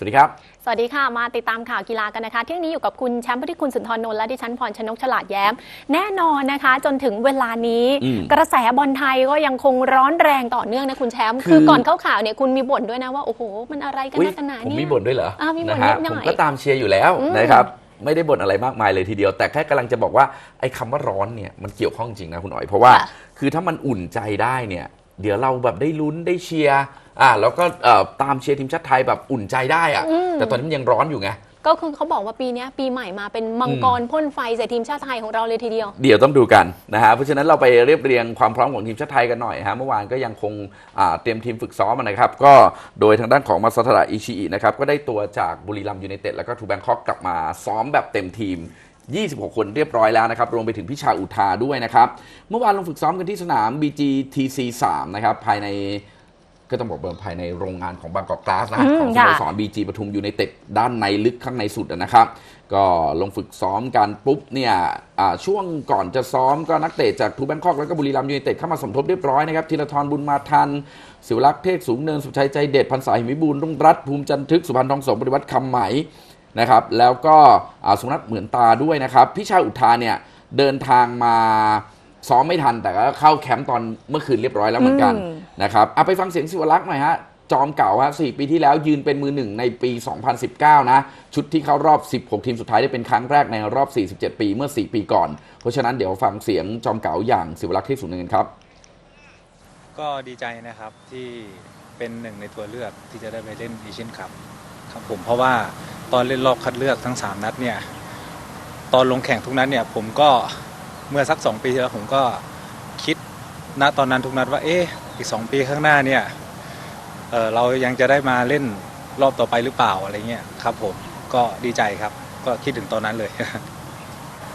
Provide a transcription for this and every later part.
สวัสดีครับ สวัสดีค่ะ มาติดตามข่าวกีฬากันนะคะ เที่ยงนี้อยู่กับคุณแชมป์พุทธิคุณสุนทรนนท์และดิฉันพรชนกฉลาดแย้ม แน่นอนนะคะ จนถึงเวลานี้อืมกระแสบอลไทยก็ยังคงร้อนแรงต่อเนื่องนะคุณแชมป์คือคือก่อนเข้าข่าวเนี่ยคุณมีบ่นด้วยนะว่า โอ้โห มันอะไรกันอุ๊ยนักกันหนาผมเนี่ยมีบ่นด้วยเหรออ่ามีบ่นนะฮะนิดหน่อยผมก็ตามเชียร์อยู่แล้วอืมนะครับไม่ได้บ่นอะไรมากมายเลยทีเดียว แต่แค่กำลังจะบอกว่าไอ้คำว่าร้อนเนี่ยมันเกี่ยวข้องจริงนะคุณอ๋อยเพราะว่าค่ะคือถ้ามันอุ่นใจได้เนี่ย เดี๋ยวเราแบบได้ลุ้นได้เชียร์อ่าแล้วก็เอ่อตามเชียร์ทีมชาติไทยแบบอุ่นใจได้อะอืม แต่ตอนนี้มันยังร้อนอยู่ไง ก็คือเขาบอกว่าปีเนี้ยปีใหม่มาเป็นมังกรพ่นไฟใส่ทีมชาติไทยของเราเลยทีเดียว เดี๋ยวต้องดูกันนะฮะเพราะฉะนั้นเราไปเรียบเรียงความพร้อมของทีมชาติไทยกันหน่อยฮะเมื่อวานก็ยังคงอ่าเตรียมทีมฝึกซ้อมนะครับ ก็โดยทางด้านของมาซาทาระอิชิอินะครับก็ได้ตัวจากบุรีรัมย์ยูไนเต็ดแล้วก็ทูแบงคอกกลับมาซ้อมแบบเต็มทีม 26 คนเรียบร้อยแล้วนะครับ รวมไปถึงพิชาอุทาด้วยนะครับ เมื่อวานลงฝึกซ้อมกันที่สนาม BGTC 3 นะครับ ภายในก็ต้องบอกว่าภายในโรงงานของบางกอกกลาสนะอืมของสค่ะโมสรบีจีปทุมยูไนเต็ดด้านในลึกข้างในสุดนะครับ ก็ลงฝึกซ้อมกันปุ๊บเนี่ยอ่าช่วงก่อนจะซ้อมก็นักเตะจากทูแบงคอกแล้วก็บุรีรัมย์ยูไนเต็ดเข้ามาสมทบเรียบร้อยนะครับธีรทรบุญมาทัน ศิวรักษ์เทศสูงเนินสุชัยใจเด็ดพันสายหิมิบูลย์รุ่งรัตน์ภูมิจันทึกสุพรรณทองสมปฏิวัติคำไหม นะครับแล้วก็อ่าสุนัทเหมือนตาด้วยนะครับพี่ชายอุทาเนี่ยเดินทางมาซ้อมไม่ทันแต่ก็เข้าแคมป์ตอนเมื่อคืนเรียบร้อยแล้วเหมือนกันอืมนะครับเอาไปฟังเสียงศิวรักษ์หน่อยฮะจอมเก่าฮะ4ปีที่แล้วยืนเป็นมือหนึ่งในปี 2019 นะ ชุดที่เข้ารอบ 16 ทีมสุดท้ายได้เป็นครั้งแรกในรอบ 47 ปีเมื่อ 4 ปีก่อน เพราะฉะนั้นเดี๋ยวฟังเสียงจอมเก่าอย่างศิวรักษ์ที่สุนเงินครับ ก็ดีใจนะครับที่เป็นหนึ่งในตัวเลือกที่จะได้ไปเล่นเอเชียนคัพครับผมเพราะว่า ตอนเล่นรอบคัดเลือกทั้ง 3 นัดเนี่ยตอนลงแข่งทุกนัดเนี่ยผมก็เมื่อสัก 2 ปีที่แล้วผมก็คิดณตอนนั้นทุกนัดว่าเอ๊ะอีก 2 ปีข้างหน้าเนี่ยเเรายังจะได้มาเล่นรอบต่อไปหรือเปล่าอะไรเงี้ยครับผมก็ดีใจครับ ก็คิดถึงตอนนั้นเลย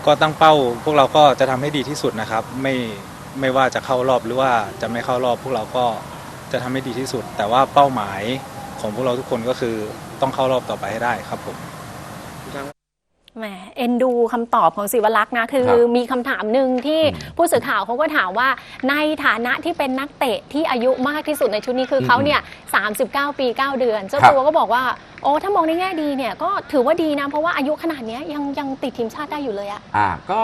ก็ตั้งเป้าพวกเราก็จะทำให้ดีที่สุดนะครับ ไม่ไม่ว่าจะเข้ารอบหรือว่าจะไม่เข้ารอบพวกเราก็จะทำให้ดีที่สุด แต่ว่าเป้าหมายของพวกเราทุกคนก็คือ ต้องเข้ารอบต่อไปให้ได้ครับผม แหมเอ็นดูคำตอบของศิวรักษ์นะ คือครับมีคำถามหนึ่งที่อืมผู้สื่อข่าวเขาก็ถามว่าในฐานะที่เป็นนักเตะที่อายุมากที่สุดในชุดนี้คือมเขาเนี่ย39 ปี 9 เดือน เจ้าครับตัวก็บอกว่า โอ้ถ้ามองในแง่ดีเนี่ยก็ถือว่าดีนะ เพราะว่าอายุขนาดเนี้ยยังยังติดทีมชาติได้อยู่เลยอะ อ่าก็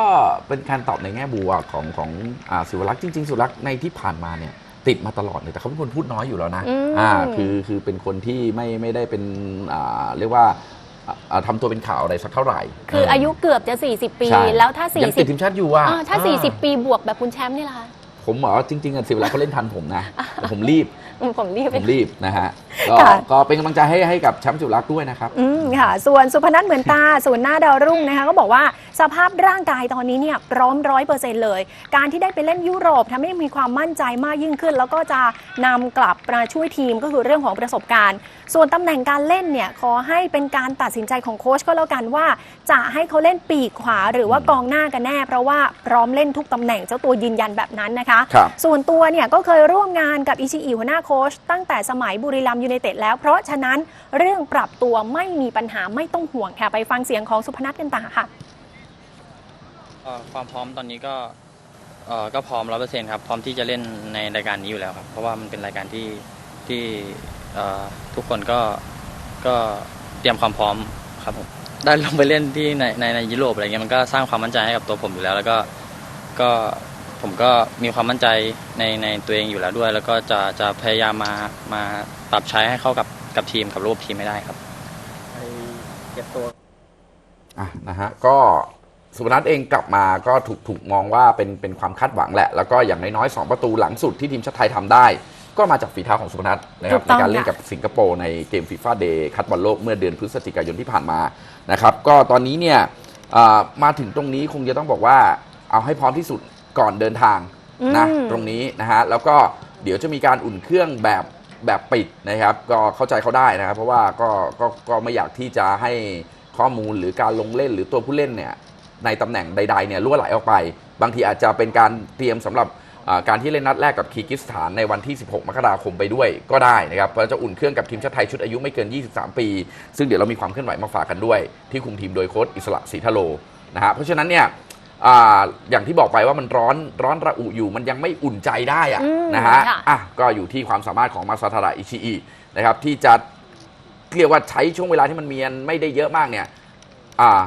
เป็นการตอบในแง่บวกของของอ่าศิวรักษ์จริงๆศิวรักษ์ในที่ผ่านมาเนี่ย ติดมาตลอดเลยแต่เขาเป็นคนพูดน้อยอยู่แล้วนะอืมอ่าคือคือเป็นคนที่ไม่ไม่ได้เป็นอ่าเรียกว่าอ่าอ่าทำตัวเป็นข่าวอะไรสักเท่าไหร่ คืออายุเกือบจะ 40 ปีใช่แล้วถ้ายังติดทีมชาติอยู่อะ40อ่าถ้าอ่40 ปีบวกแบบคุณแชมป์นี่ล่ะผมบอกว่าจริงๆอะศิวรักษ์เขาเล่นทันผมนะแต่ผมรีบอืมผมรีบผไปมรีบนะฮะ ก็ค่ะ ก็เป็นกำลังใจให้ให้กับแชมป์ศิวรักษ์ด้วยนะครับ อืมค่ะ ส่วนสุพนัทเหมือนตาศูนย์หน้าดาวรุ่งนะคะก็บอกว่าสภาพร่างกายตอนนี้เนี่ยพร้อมร้อยเปอร์เซ็นต์เลย การที่ได้ไปเล่นยุโรปทำให้มีความมั่นใจมากยิ่งขึ้น แล้วก็จะนำกลับมาช่วยทีมก็คือเรื่องของประสบการณ์ ส่วนตำแหน่งการเล่นเนี่ยขอให้เป็นการตัดสินใจของโค้ชก็แล้วกันว่า จะให้เขาเล่นปีกขวาหรือว่ากองหน้ากันแน่ เพราะว่าพร้อมเล่นทุกตำแหน่งเจ้าตัวยืนยันแบบนั้นนะคะ ครับ ส่วนตัวเนี่ยก็เคยร่วมงานกับอิชิอิหัวหน้าโค้ชตั้งแต่สมัยบุรีรัมย์ยูไนเต็ดแล้ว เพราะฉะนั้นเรื่องปรับตัวไม่มีปัญหาไม่ต้องห่วงค่ะ ไปฟังเสียงของสุพนัทกันตาค่ะความพร้อมตอนนี้ก็ก็พร้อมร้อเปอร์เซ็นครับพร้อมที่จะเล่นในรายการนี้อยู่แล้วครับ เพราะว่ามันเป็นรายการที่ที่ทุกคนก็ก็เตรียมความพร้อมครับผมได้ลงไปเล่นที่ในในในยุโรปอะไรเงี้ยมันก็สร้างความมั่นใจให้กับตัวผมอยู่แล้ว แล้วก็ก็ผมก็มีความมั่นใจในในตัวเองอยู่แล้วด้วย แล้วก็จะจะพยายามมามา ปรับใช้ให้เข้ากับกับทีมกับระบบทีมไม่ได้ครับอะนะฮะก็สุพนัทเองกลับมาก็ถูกถูกมองว่าเป็นเป็นความคาดหวังแหละ แล้วก็อย่างน้อยๆ2ประตูหลังสุดที่ทีมชาติไทยทำได้ ก็มาจากฝีเท้าของสุพนัทนะครับถูกในต้องการเล่นค่ะกับสิงคโปร์ในเกมฟีฟ่าเดย์คัดบอลโลกเมื่อเดือนพฤศจิกายนที่ผ่านมานะครับก็ตอนนี้เนี่ยอ่ามาถึงตรงนี้คงจะต้องบอกว่าเอาให้พร้อมที่สุดก่อนเดินทางนะอืมตรงนี้นะฮะแล้วก็เดี๋ยวจะมีการอุ่นเครื่องแบบ แบบปิดนะครับ ก็เข้าใจเขาได้นะครับ เพราะว่าก็ก็ก็ไม่อยากที่จะให้ข้อมูลหรือการลงเล่นหรือตัวผู้เล่นเนี่ยในตำแหน่งใดๆเนี่ยรั่วไหลออกไป บางทีอาจจะเป็นการเตรียมสำหรับการที่เล่นนัดแรกกับคีร์กิสถานในวันที่ 16 มกราคมไปด้วยก็ได้นะครับ เพราะจะอุ่นเครื่องกับทีมชาติไทยชุดอายุไม่เกิน 23 ปี ซึ่งเดี๋ยวเรามีความเคลื่อนไหวมาฝากกันด้วย ที่คุมทีมโดยโค้ชอิสระศรีทะโลนะฮะเพราะฉะนั้นเนี่ย อ่าอย่างที่บอกไปว่ามันร้อนร้อนระอุอยู่ มันยังไม่อุ่นใจได้อะอืมนะฮะค่ะ อะก็อยู่ที่ความสามารถของมาซาทาระอิชิอินะครับที่จะเรียกว่าใช้ช่วงเวลาที่มันมีอันไม่ได้เยอะมากเนี่ยอ่า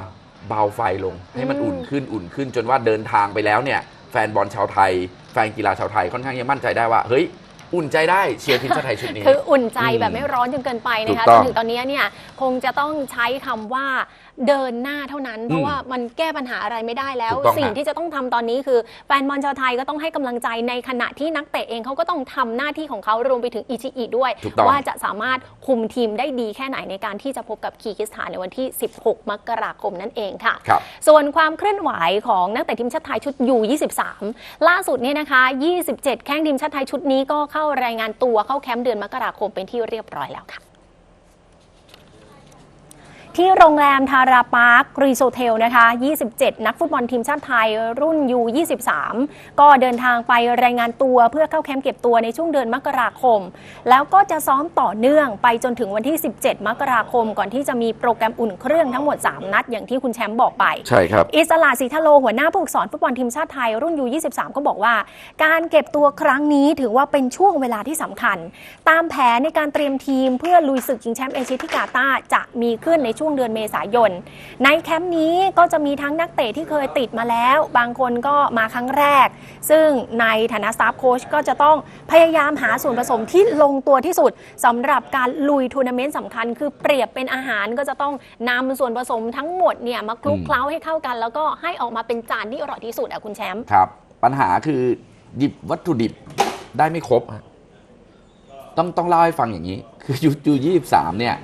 เบาไฟลงให้มันอืมอุ่นขึ้นอุ่นขึ้นจนว่าเดินทางไปแล้วเนี่ยแฟนบอลชาวไทย แฟนกีฬาชาวไทยค่อนข้างจะมั่นใจได้ว่า เฮ้ย อุ่นใจได้เชียร์ทีมชาติไทยชุดนี้ คืออุ่นใจอืมแบบไม่ร้อนจนเกินไปนะคะถูกต้องจนถึงตอนนี้เนี่ยคงจะต้องใช้คำว่า เดินหน้าเท่านั้น เพราะว่ามันแก้ปัญหาอะไรไม่ได้แล้ว ถูกต้องสิ่งฮะที่จะต้องทำตอนนี้คือแฟนบอลชาวไทยก็ต้องให้กำลังใจในขณะที่นักเตะเองเขาก็ต้องทำหน้าที่ของเขารวมไปถึงอิชิอิด้วย ถูกต้อง ว่าจะสามารถคุมทีมได้ดีแค่ไหนในการที่จะพบกับคีร์กิสถานในวันที่ 16 มกราคมนั่นเองค่ะ ครับ ส่วนความเคลื่อนไหวของนักเตะทีมชาติไทยชุดยู23 ล่าสุดเนี่ยนะคะ 27 แข้งทีมชาติไทยชุดนี้ก็เข้ารายงานตัวเข้าแคมป์เดือนมกราคมเป็นที่เรียบร้อยแล้วค่ะ ที่โรงแรมทาราปาร์ครีโซเทลนะคะ 27 นักฟุตบอลทีมชาติไทยรุ่นยู23 ก็เดินทางไปรายงานตัวเพื่อเข้าแคมป์เก็บตัวในช่วงเดือนมกราคม แล้วก็จะซ้อมต่อเนื่องไปจนถึงวันที่ 17 มกราคม ก่อนที่จะมีโปรแกรมอุ่นเครื่องทั้งหมด 3 นัด อย่างที่คุณแชมป์บอกไป ใช่ครับ อิสระศรีทะโลหัวหน้าผู้ฝึกสอนฟุตบอลทีมชาติไทยรุ่นยู23 ก็บอกว่า การเก็บตัวครั้งนี้ถือว่าเป็นช่วงเวลาที่สำคัญ ตามแผนในการเตรียมทีมเพื่อลุยศึกชิงแชมป์เอเชียที่กาตาร์จะมีขึ้นในช่วง่วงเดือนเมษายน ในแคมป์นี้ก็จะมีทั้งนักเตะที่เคยติดมาแล้ว บางคนก็มาครั้งแรก ซึ่งในฐานะสตาฟโค้ชก็จะต้องพยายามหาส่วนผสมที่ลงตัวที่สุดสำหรับการลุยทัวร์นาเมนต์สำคัญ คือเปรียบเป็นอาหารก็จะต้องนำส่วนผสมทั้งหมดเนี่ยมาคลุกเคล้าให้เข้ากัน แล้วก็ให้ออกมาเป็นจานที่อร่อยที่สุดอะคุณแชมป์ครับ ปัญหาคือหยิบวัตถุดิบได้ไม่ครบฮะต้องต้องเล่าให้ฟังอย่างนี้ คือยูยูยี่สามเนี่ย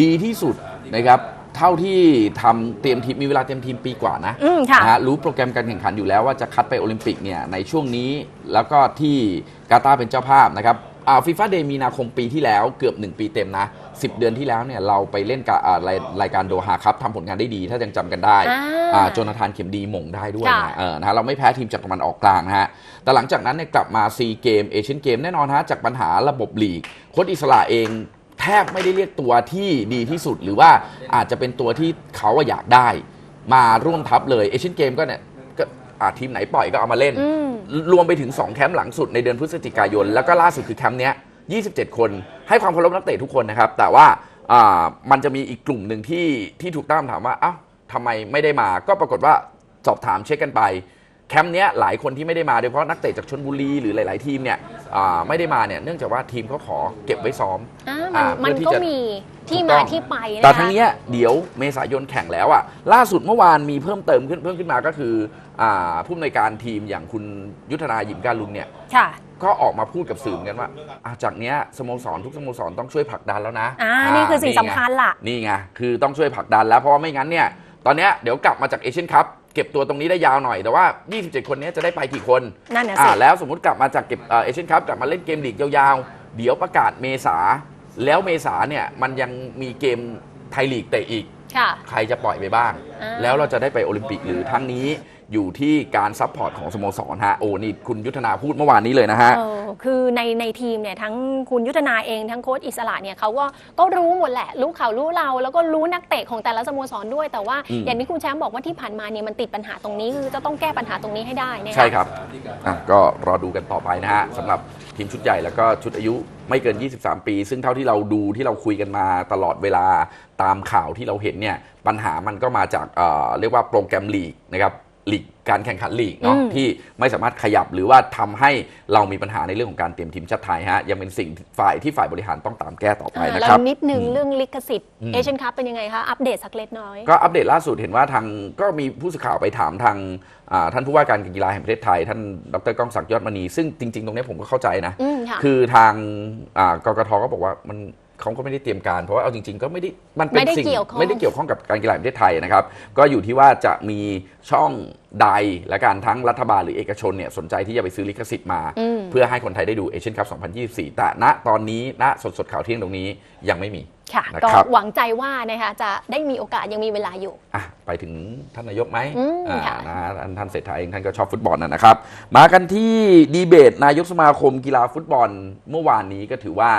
ดีที่สุด นะครับเท่าที่ทำเตรียมทีมมีเวลาเตรียมทีมปีกว่านะอืมค่ะ นะฮะรู้โปรแกรมการแข่งขันอยู่แล้วว่าจะคัดไปโอลิมปิกเนี่ยในช่วงนี้แล้วก็ที่กาตาร์เป็นเจ้าภาพนะครับอ่าฟีฟ่าเดย์มีนาคมปีที่แล้วเกือบ 1 ปีเต็มนะ 10 เดือนที่แล้วเนี่ยเราไปเล่นกับอ่ารายรายการโดฮาครับทำผลงานได้ดีถ้ายังจำกันได้อ่าอ่าโจนาธานเข็มดีหม่งได้ด้วยค่ะนะเออนะฮะเราไม่แพ้ทีมจากตะวันออกกลางนะฮะแต่หลังจากนั้นเนี่ยกลับมาซีเกมเอเชียนเกมแน่นอนฮะจากปัญหาระบบลีกโค้ชอิสระเองแท บไม่ได้เรียกตัวที่ดีที่สุด หรือว่าอาจจะเป็นตัวที่เขาอะอยากได้ มาร่วมทัพเลยเอเชียนเกมก็เนี่ยก็อะทีมไหนปล่อยก็เอามาเล่น อืม รวมไปถึง 2 แคมป์หลังสุดในเดือนพฤศจิกายน แล้วก็ล่าสุดคือแคมป์เนี้ย 27 คนให้ความเคารพนักเตะทุกคนนะครับ แต่ว่าอ่ามันจะมีอีกกลุ่มหนึ่งที่ที่ถูกตั้งคำถามว่าอ้าวทำไมไม่ได้มา ก็ปรากฏว่าสอบถามเช็คกันไป แคมป์เนี้ยหลายคนที่ไม่ได้มาโดยเฉพาะนักเตะจากชนบุรีหรือหลาย ๆ ทีมเนี่ยอ่าไม่ได้มาเนี่ยเนื่องจากว่าทีมเขาขอเก็บไว้ซ้อม อ่าอ่ามันเพื่อที่ก็จะ มีที่ถูกต้มาองที่ไปนะคะ แต่ทั้งเนี้ยเดี๋ยวเมษายนแข่งแล้วอะล่าสุดเมื่อวานมีเพิ่มเติมขึ้นเพิ่มขึ้นมาก็คืออ่าผู้อำนวยการทีมอย่างคุณยุทธนาหยิมการลุงเนี่ยค่ะ ก็ออกมาพูดกับสื่อเหมือนกันว่าอะจากเนี้ยสโมสรทุกสโมสรต้องช่วยผลักดันแล้วนะอ่า นี่คือสิ่งไสำคัญล่ะนี่ไงคือต้องช่วยผลักดันแล้วเพราะว่าไม่งั้นเนี่ยตอนเนี้ยเดี๋ยวกลับมาจากเอเชียนคัพ เก็บตัวตรงนี้ได้ยาวหน่อย แต่ว่า 27 คนเนี้ยจะได้ไปกี่คนนั่นน่ะอ่าสิแล้วสมมติกลับมาจากเก็บเอเชียนคัพกลับมาเล่นเกมลีกยาวๆ เดี๋ยวประกาศเมษา แล้วเมษาเนี่ยมันยังมีเกมไทยลีกเตะอีก ค่ะ ใครจะปล่อยไปบ้าง อ่า แล้วเราจะได้ไปโอลิมปิกหรือทั้งนี้ อยู่ที่การซัพพอร์ตของสโมสรฮะโอ้นี่คุณยุทธนาพูดเมื่อวานนี้เลยนะฮะ เออคือในในทีมเนี่ยทั้งคุณยุทธนาเองทั้งโค้ชอิสระเนี่ยเขาก็ก็รู้หมดแหละ รู้เขารู้เรา แล้วก็รู้นักเตะของแต่ละสโมสรด้วยแต่ว่าอืม อย่างที่คุณแชมป์บอกว่าที่ผ่านมาเนี่ยมันติดปัญหาตรงนี้คือจะต้องแก้ปัญหาตรงนี้ให้ได้นะคะใช่ครับอะก็รอดูกันต่อไปนะฮะสำหรับทีมชุดใหญ่แล้วก็ชุดอายุไม่เกิน 23 ปี ซึ่งเท่าที่เราดูที่เราคุยกันมาตลอดเวลาตามข่าวที่เราเห็นเนี่ยปัญหามันก็มาจากเอ่อเรียกว่าโปรแกรมลีกนะครับ ลีกการแข่งขันลีกเนาะอืมที่ไม่สามารถขยับหรือว่าทำให้เรามีปัญหาในเรื่องของการเตรียมทีมชาติไทยฮะยังเป็นสิ่งฝ่ายที่ฝ่ายบริหารต้องตามแก้ต่อไปอ่านะแล้ครัวบนิดนึงอืมเรื่องลิขสิทธิ์อืมเอเชียนคัพเป็นยังไงคะ อัปเดตสักเล็กน้อย ก็อัปเดตล่าสุดเห็นว่าทางก็มีผู้สื่อข่าวไปถามทางอ่าท่านผู้ว่าการกีฬาแห่งประเทศไทย ท่านดรก้องศักดิ์ยอดมณีซึ่งจริง ๆ ตรงนี้ผมก็เข้าใจนะอืมค่ะคือทางอ่ากกทก็บอกว่ามันเขาก็ไม่ได้เตรียมการเพราะว่าเอาจริง ๆ ก็ไม่ได้มันเป็นไม่ได้สิ่งเกี่ยวข้องไม่ได้เกี่ยวข้องกับการกีฬาแห่งประเทศไทยนะครับ ก็อยู่ที่ว่าจะมี ช่องใดและการทั้งรัฐบาลหรือเอกชนเนี่ยสนใจที่จะไปซื้อลิขสิทธิ์มาอืมเพื่อให้คนไทยได้ดูเอเชียนคัพ 2024 แต่ณตอนนี้ณสดสดๆข่าวเที่ยงตรงนี้ยังไม่มีค่ะนะก็ครับหวังใจว่านะคะจะได้มีโอกาสยังมีเวลาอยู่อะไปถึงท่านนายกไหมอืมอ่าค่ะนะท่านท่านเศรษฐาเองท่านก็ชอบฟุตบอลนะนะครับ มากันที่ดีเบตนายกสมาคมกีฬาฟุตบอลเมื่อวานนี้ก็ถือว่า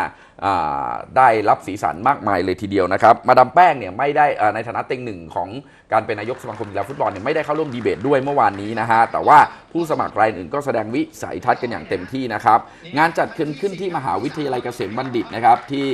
อ่าได้รับสีสันมากมายเลยทีเดียวนะครับ มาดามแป้งเนี่ยไม่ได้อ่าในฐานะเต็งหนึ่งของการเป็นนายกสมาคมกีฬาฟุตบอลเนี่ยไม่ได้เข้าร่วมดีเบตด้วยเมื่อวานนี้นะฮะ แต่ว่าผู้สมัครรายอื่นก็แสดงวิสัยทัศน์กันอย่างเต็มที่นะครับ งานจัดขึ้นขึ้นที่มหาวิทยาลัยเกษมบัณฑิตนะครับที่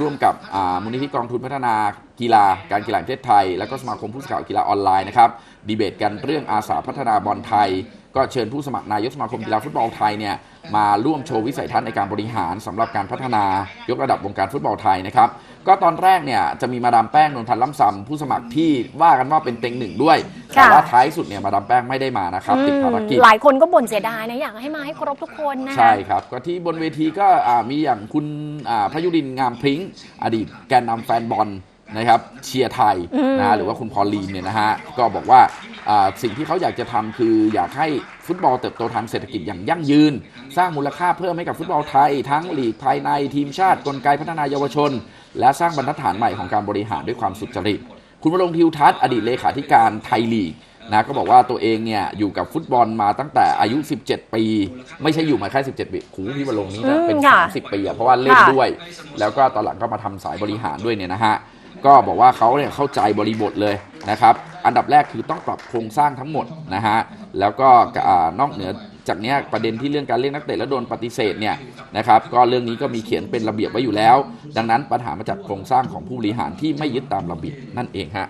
ร่วมกับมูลนิธิกองทุนพัฒนากีฬาการกีฬาแห่งประเทศไทย แล้วก็สมาคมผู้สื่อข่าวกีฬาออนไลน์นะครับดีเบตกันเรื่องอาสาพัฒนาบอลไทย ก็เชิญผู้สมัครนายกสมาคมกีฬาฟุตบอลไทยเนี่ยมาร่วมโชว์วิสัยทัศน์ในการบริหารสำหรับการพัฒนายกระดับวงการฟุตบอลไทยนะครับ ก็ตอนแรกเนี่ยจะมีมาดามแป้งนนทันล้ำซำผู้สมัครที่ว่ากันว่าเป็นเต็งหนึ่งด้วยแต่ค่ะว่าท้ายสุดเนี่ยมาดามแป้งไม่ได้มานะครับ ติดภารกิจ หลายคนก็บ่นเสียดายนะ อยากให้มาให้ครบทุกคนนะคะ ใช่ครับ ก็ที่บนเวทีก็อ่ามีอย่างคุณอ่าพยุรินทร์งามพริ้ง อดีตแกนนำแฟนบอลนะครับเชียร์ไทยอืม นะฮะหรือว่าคุณพอลลีนเนี่ยนะฮะก็บอกว่าอ่าสิ่งที่เขาอยากจะทำคืออยากให้ฟุตบอลเติบโตทางเศรษฐกิจอย่างยั่งยืน สร้างมูลค่าเพิ่มให้กับฟุตบอลไทย ทั้งลีกภายในทีมชาติกลไกพัฒนายเยาวชน และสร้างบรรทัดฐานใหม่ของการบริหารด้วยความสุจริต คุณวรงค์ทิวทัศน์อดีตเลขาธิการไทยลีกนะก็บอกว่าตัวเองเนี่ยอยู่กับฟุตบอลมาตั้งแต่อายุ 17 ปี ไม่ใช่อยู่มาแค่ 17 ปีครูพี่วรงค์นี่นะเป็นอืมค่ะ30 ปีอะเพราะว่าเล่นค่ะด้วย แล้วก็ตอนหลังก็มาทำสายบริหารด้วยเนี่ยนะฮะก็บอกว่าเขาเนี่ยเข้าใจบริบทเลยนะครับอันดับแรกคือต้องปรับโครงสร้างทั้งหมดนะฮะแล้วก็อ่านอกเหนือจากเนี้ยประเด็นที่เรื่องการเรียกนักเตะแล้วโดนปฏิเสธเนี่ย นะครับ ก็เรื่องนี้ก็มีเขียนเป็นระเบียบไว้อยู่แล้ว ดังนั้นปัญหามาจากโครงสร้างของผู้บริหารที่ไม่ยึดตามระเบียบนั่นเองฮะ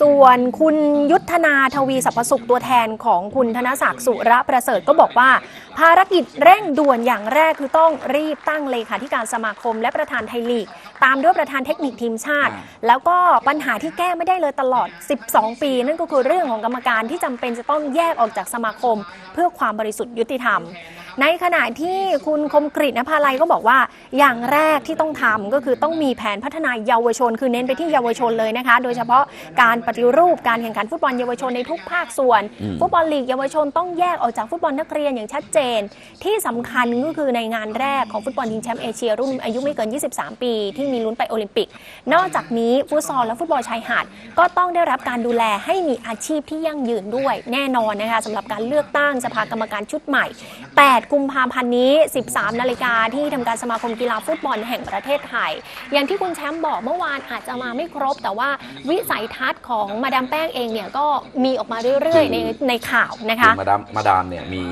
ส่วนคุณยุทธนาทวีสรรพสุขตัวแทนของคุณธนศักดิ์สุระประเสริฐก็บอกว่า ภารกิจเร่งด่วนอย่างแรกคือต้องรีบตั้งเลขาธิการสมาคม และประธานไทยลีก ตามด้วยประธานเทคนิคทีมชาติ แล้วก็ปัญหาที่แก้ไม่ได้เลยตลอด 12 ปี นั่นก็คือเรื่องของกรรมการที่จำเป็นจะต้องแยกออกจากสมาคม เพื่อความบริสุทธิ์ยุติธรรม ในขณะที่คุณคมกริตนภาลัยก็บอกว่า อย่างแรกที่ต้องทำก็คือต้องมีแผนพัฒนาเยาวชน คือเน้นไปที่เยาวชนเลยนะคะ โดยเฉพาะการปฏิรูปการแข่งขันฟุตบอลเยาวชนในทุกภาคส่วนอืมฟุตบอลลีกเยาวชนต้องแยกออกจากฟุตบอลนักเรียนอย่างชัดเจน ที่สำคัญก็คือในงานแรกของฟุตบอลชิงแชมป์เอเชียรุ่นอายุไม่เกิน 23 ปี ที่มีลุ้นไปโอลิมปิก นอกจากนี้ฟุตซอลและฟุตบอลชายหาดก็ต้องได้รับการดูแลให้มีอาชีพที่ยั่งยืนด้วย แน่นอนนะคะสำหรับการเลือกตั้งสภากรรมการชุดใหม่ 8 กุมภาพันธ์นี้ 13 นาฬิกาที่ทำการสมาคมกีฬาฟุตบอลแห่งประเทศไทย อย่างที่คุณแชมป์บอกเมื่อวานอาจจะมาไม่ครบ แต่ว่าวิสัยทัศน์ของมาดามแป้งเองเนี่ยก็มีออกมาเรื่อยๆ ในในข่าวนะคะมาดามมาดามเนี่ยมี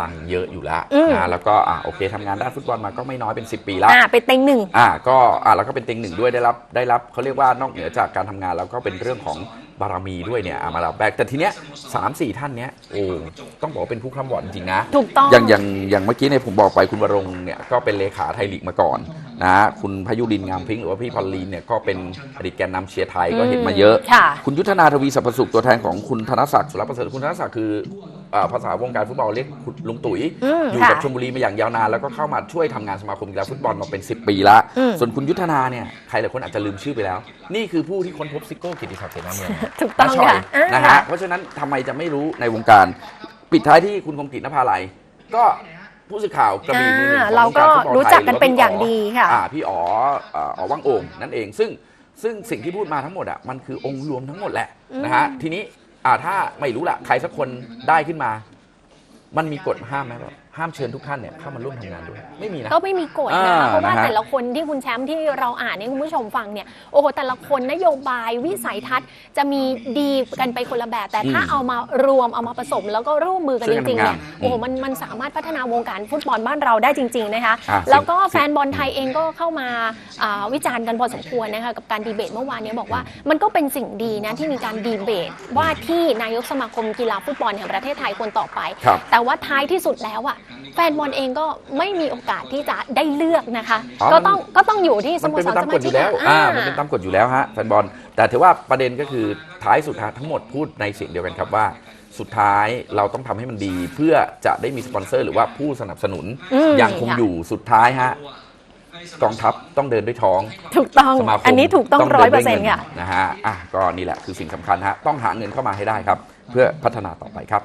ลังเยอะอยู่แล้วอืม นะแล้วก็อะโอเคทำงานด้านฟุตบอลมาก็ไม่น้อยเป็น 10 ปีแล้วอ่าเป็นเต็งหนึ่ง อ่าก็อ่าแล้วก็เป็นเต็งหนึ่งด้วยได้รับได้รับเขาเรียกว่านอกเหนือจากการทำงานแล้วก็เป็นเรื่องของบารมีด้วยเนี่ยอ่ามาแล้วแบกแต่ทีเนี้ยสามสี่ท่านเนี้ยโอ้ต้องบอกว่าเป็นผู้คร่ำวอดจริงๆนะ ถูกต้อง อย่างอย่างอย่างเมื่อกี้เนี่ยผมบอกไปคุณวรงค์เนี่ยก็เป็นเลขาไทยลีกมาก่อน นะคุณพยุรินทร์งามพริ้งหรือว่าพี่พอลลีนเนี่ยก็เป็นอดีตแกนนำเชียร์ไทยก็เห็นมาเยอะ ค่ะ คุณยุทธนาทวีสรรพสุขตัวแทนของคุณธนศักดิ์สุรประเสริฐคุณธนศักดิ์คือเอ่อภาษาวงการฟุตบอลเรียกคุณลุงตุ๋ยอืมอยู่กับค่ะชลบุรีมาอย่างยาวนานแล้วก็เข้ามาช่วยทำงานสมาคมกีฬาฟุตบอลมาเป็น 10 ปีละ อืม ส่วนคุณยุทธนาเนี่ยใครหลายคนอาจจะลืมชื่อไปแล้ว นี่คือผู้ที่ค้นพบซิโก้กิติศักดิ์เสนาเมือง ถูกต้องน้าช่ยค่ะอ่านนะฮะ เพราะฉะนั้นทำไมจะไม่รู้ในวงการ ปิดท้ายที่คุณคมกิจนภาลัย ก็ ผู้สื่อข่าวกระบี่มือหนึ่งของเราก็วงฟุตบอลไทยรู้จักกันเป็นอย่างดีค่ะ อ่าพี่อ๋ออ่าอ๋อว่างโอ่งนั่นเอง ซึ่งซึ่งสิ่งที่พูดมาทั้งหมดอะมันคือองค์รวมทั้งหมดแหละนะฮะทีนี้อ่าถ้าไม่รู้ละใครสักคนได้ขึ้นมา มันมีกฎห้ามไหมแบบ ห้ามเชิญทุกท่านเนี่ยเข้ามาร่วมทำงานด้วยไม่มีนะ ก็ไม่มีกฎนะอ่าเพราะว่านะฮะแต่ละคนที่คุณแชมป์ที่เราอ่านให้คุณผู้ชมฟังเนี่ยโอ้โหแต่ละคนนโยบายวิสัยทัศน์จะมีดีกันไปคนละแบบ แต่ถ้าอืมเอามารวมเอามาผสม แล้วก็ร่วมมือกันช่จวยกันริงๆเนี่ยทำงานโอ้โหมันมันสามารถพัฒนาวงการฟุตบอลบ้านเราได้จริง ๆนะคะ อะแล้วก็สิ่งแฟนบอลไทยเองก็เข้ามาอ่าวิจารณ์กันพอสมควรนะคะกับการดีเบตเมื่อวานเนี้บอกว่ามันก็เป็นสิ่งดีนะที่มีการดีเบตว่าที่นายกสมาคมกีฬาฟุตบอลแห่งประเทศไทยคนต่อไป ครับ แต่ว่าท้ายที่สุดแล้วอะแฟนบอลเองก็ไม่มีโอกาสที่จะได้เลือกนะคะ อ๋อก็ต้องก็ต้องอยู่ที่สมันโมเป็นสไปรตามสกมาฎอชิกยู่แล้วอะอ่ามันเป็นตามกฎอยู่แล้วฮะแฟนบอล แต่ถือว่าประเด็นก็คือท้ายสุดฮะทั้งหมดพูดในเสียงเดียวกันครับว่า สุดท้ายเราต้องทำให้มันดี เพื่อจะได้มีสปอนเซอร์หรือว่าผู้สนับสนุนอืมอย่างคงค่ะอยู่สุดท้ายฮะกองทัพต้องเดินด้วยท้อง ถูกต้อง สมาคมอันนี้ถูกต้องดิร้อยนเปอด้วร์เซ็นต์งิค่ะนะฮะ อะ ก็นี่แหละคือสิ่งสำคัญฮะ ต้องหาเงินเข้ามาให้ได้ครับ เพื่อพัฒนาต่อไปครับ